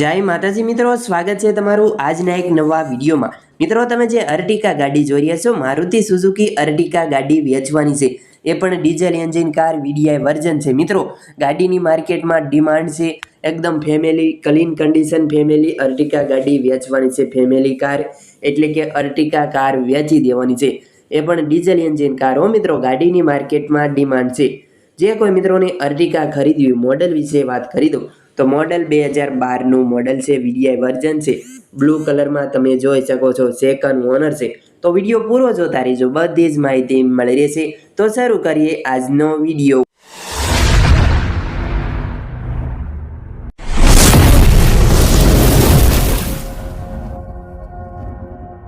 જય માતાજી મિત્રો, સ્વાગત છે તમારું આજના એક નવા વિડીયોમાં. મિત્રો, તમે જે અર્ટિકા ગાડી જોઈ રહ્યા છો, મારુતિ સુઝુકી અર્ટિકા ગાડી વેચવાની છે. એ પણ diesel engine car VDI version છે. મિત્રો, ગાડીની માર્કેટમાં ડિમાન્ડ છે, એકદમ family clean condition family Ertiga ગાડી વેચવાની છે ફેમિલી કાર એટલે કે અર્ટિકા કાર વેચી દેવાની છે. એ પણ ડીઝલ એન્જિન કાર હો મિત્રો, ગાડીની માર્કેટમાં ડિમાન્ડ છે. જે કોઈ મિત્રોને અર્ટિકા ખરીદવી મોડલ વિશે વાત કરી દઉં. તો મોડલ બે હજાર બારનું મોડલ છે, વીડીઆઈ વર્ઝન છે. બ્લુ કલરમાં તમે જોઈ શકો છો સેકન્ડ ઓનર છે. તો વીડિયો પૂરો જોતા રહીજો, બધી જ માહિતી મળી રહેશે. તો શરૂ કરીએ આજનો વીડિયો.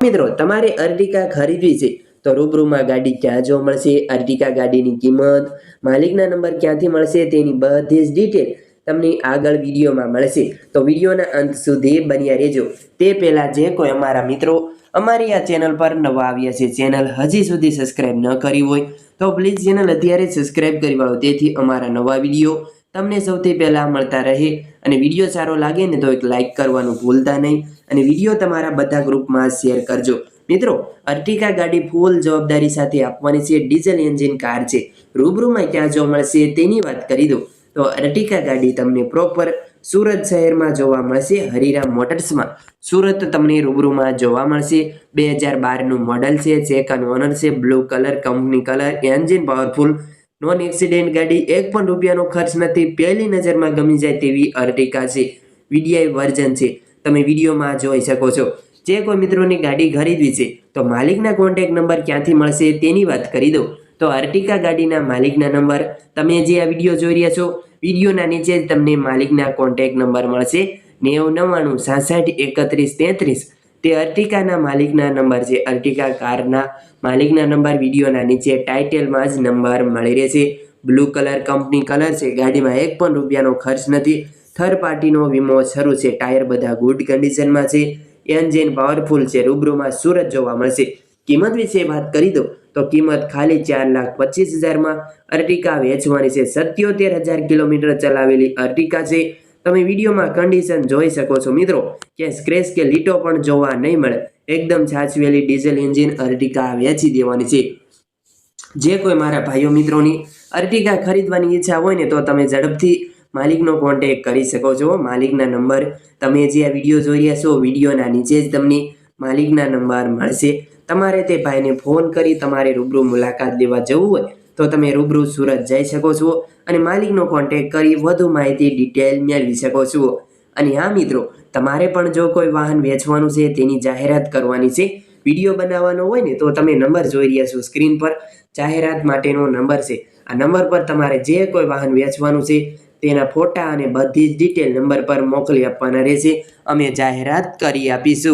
મિત્રો, તમારે અર્ટિકા ખરીદવી છે, તો રૂબરૂમાં ગાડી ક્યાં જોવા મળશે? અર્ટિકા ગાડીની કિંમત, માલિકના નંબર ક્યાંથી મળશે? તેની બધી જ ડિટેલ તમને આગળ વિડીયોમાં મળશે. તો વિડીયોના અંત સુધી બન્યા રહેજો. તે પહેલાં જે કોઈ અમારા મિત્રો અમારી આ ચેનલ પર નવા આવ્યા છે, ચેનલ હજી સુધી સબસ્ક્રાઈબ ન કરી હોય, તો પ્લીઝ ચેનલ અત્યારે સબસ્ક્રાઈબ કરી વાળો. તેથી અમારા નવા વીડિયો તમને સૌથી પહેલાં મળતા રહે. અને વીડિયો સારો લાગે ને તો એક લાઇક કરવાનું ભૂલતા નહીં. અને વીડિયો તમારા બધા ગ્રુપમાં શેર કરજો. મિત્રો, અર્ટિકા ગાડી ફૂલ જવાબદારી સાથે આપવાની છે. ડીઝલ એન્જિન કાર છે. રૂબરૂમાં ક્યાં જોવા મળશે તેની વાત કરી દઉં. તો અર્ટિકા ગાડી તમને પ્રોપર સુરત શહેરમાં જોવા મળશે. હરિરામ મોટર્સમાં. સુરત તમને રૂબરૂમાં જોવા મળશે. બે હજાર બારનું મોડલ છે. સેકન્ડ ઓનર છે. Blue colour company colour engine powerful non accident ગાડી એક પણ રૂપિયાનો ખર્ચ નથી. પહેલી નજરમાં ગમી જાય તેવી અર્ટિકા છે. વીડીઆઈ વર્ઝન છે. તમે વિડીયોમાં જોઈ શકો છો. જે કોઈ મિત્રોની ગાડી ખરીદવી છે, તો માલિકના કોન્ટેક નંબર ક્યાંથી મળશે તેની વાત કરી દઉં. તો અર્ટિકા ગાડીના માલિકના નંબર, તમે જે આ વીડિયો જોઈ રહ્યા છો, વિડીયોના નીચે જ તમને માલિકના કોન્ટેક નંબર મળશે. નેવું નવ્વાણું સાસઠ એકત્રીસ તેત્રીસ. તે અર્ટિકાના માલિકના નંબર છે. અર્ટિકા કારના માલિકના નંબર, વિડીયોના નીચે ટાઇટલમાં જ નંબર મળી રહેશે. બ્લુ કલર કંપની કલર છે. ગાડીમાં એક પણ રૂપિયાનો ખર્ચ નથી. થર્ડ પાર્ટીનો વીમો શરૂ છે. ટાયર બધા ગુડ કન્ડિશનમાં છે. એન્જિન પાવરફુલ છે. રૂબરૂમાં સુરત જોવા મળશે. કિંમત વિશે વાત કરી દો તો કિંમત ખાલી ચાર લાખ પચીસ હજારમાં અર્ટિકા વેચવાની છે. સત્યોતેર હજાર કિલોમીટર ચલાવેલી અર્ટિકા છે. તમે વિડીયોમાં કન્ડિશન જોઈ શકો છો મિત્રો કે સ્ક્રેચ કે લીટો પણ જોવા નહીં મળે. એકદમ સાચવેલી ડીઝલ એન્જિન અર્ટિકા વેચી દેવાની છે. જે કોઈ મારા ભાઈઓ મિત્રોની અર્ટિકા ખરીદવાની ઈચ્છા હોય ને તો તમે ઝડપથી માલિકનો કોન્ટેક કરી શકો છો. માલિકના નંબર તમે જે આ વીડિયો જોઈ રહ્યા છો, વિડીયોના નીચે જ તમને માલિકના નંબર મળશે. તમારે તે ભાઈને ફોન કરી તમારે રૂબરૂ મુલાકાત લેવા જવું હોય તો તમે રૂબરૂ સુરત જઈ શકો છો અને માલિકનો કોન્ટેક કરી વધુ માહિતી ડિટેલ મેળવી શકો છો. અને હા મિત્રો, તમારે પણ જો કોઈ વાહન વેચવાનું છે તેની જાહેરાત કરવાની છે, વીડિયો બનાવવાનો હોય ને તો તમે નંબર જોઈ રહ્યા છો સ્ક્રીન પર, જાહેરાત માટેનો નંબર છે. આ નંબર પર તમારે જે કોઈ વાહન વેચવાનું છે તેના ફોટા અને બધી જ ડિટેલ નંબર પર મોકલી આપવાના રહેશે. અમે જાહેરાત કરી આપીશું.